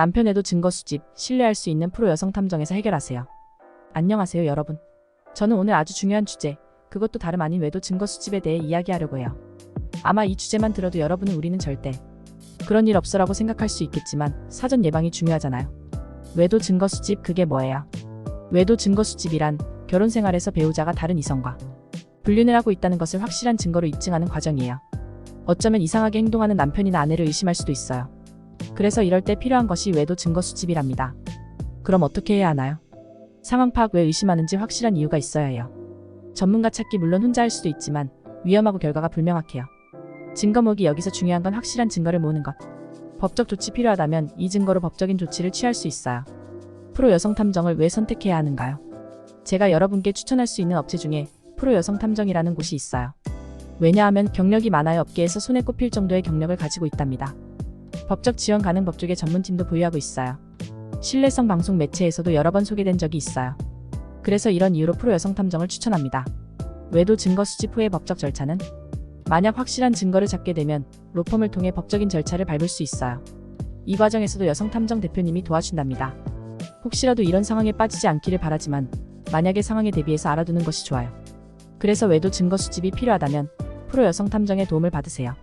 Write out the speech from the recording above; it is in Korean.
남편에도 증거 수집, 신뢰할 수 있는 프로 여성 탐정에서 해결하세요. 안녕하세요, 여러분. 저는 오늘 아주 중요한 주제, 그것도 다름 아닌 외도 증거 수집에 대해 이야기하려고 해요. 아마 이 주제만 들어도 여러분은 우리는 절대 그런 일 없어라고 생각할 수 있겠지만 사전 예방이 중요하잖아요. 외도 증거 수집 그게 뭐예요? 외도 증거 수집이란 결혼 생활에서 배우자가 다른 이성과 불륜을 하고 있다는 것을 확실한 증거로 입증하는 과정이에요. 어쩌면 이상하게 행동하는 남편이나 아내를 의심할 수도 있어요. 그래서 이럴 때 필요한 것이 외도 증거 수집이랍니다. 그럼 어떻게 해야 하나요? 상황 파악 왜 의심하는지 확실한 이유가 있어야 해요. 전문가 찾기 물론 혼자 할 수도 있지만 위험하고 결과가 불명확해요. 증거 모으기 여기서 중요한 건 확실한 증거를 모으는 것. 법적 조치 필요하다면 이 증거로 법적인 조치를 취할 수 있어요. 프로 여성 탐정을 왜 선택해야 하는가요? 제가 여러분께 추천할 수 있는 업체 중에 프로 여성 탐정이라는 곳이 있어요. 왜냐하면 경력이 많아요. 업계에서 손에 꼽힐 정도의 경력을 가지고 있답니다. 법적 지원 가능 법조계 전문팀도 보유하고 있어요. 신뢰성 방송 매체에서도 여러 번 소개된 적이 있어요. 그래서 이런 이유로 프로 여성 탐정을 추천합니다. 외도 증거 수집 후의 법적 절차는 만약 확실한 증거를 잡게 되면 로펌을 통해 법적인 절차를 밟을 수 있어요. 이 과정에서도 여성 탐정 대표님이 도와준답니다. 혹시라도 이런 상황에 빠지지 않기를 바라지만 만약의 상황에 대비해서 알아두는 것이 좋아요. 그래서 외도 증거 수집이 필요하다면 프로 여성 탐정의 도움을 받으세요.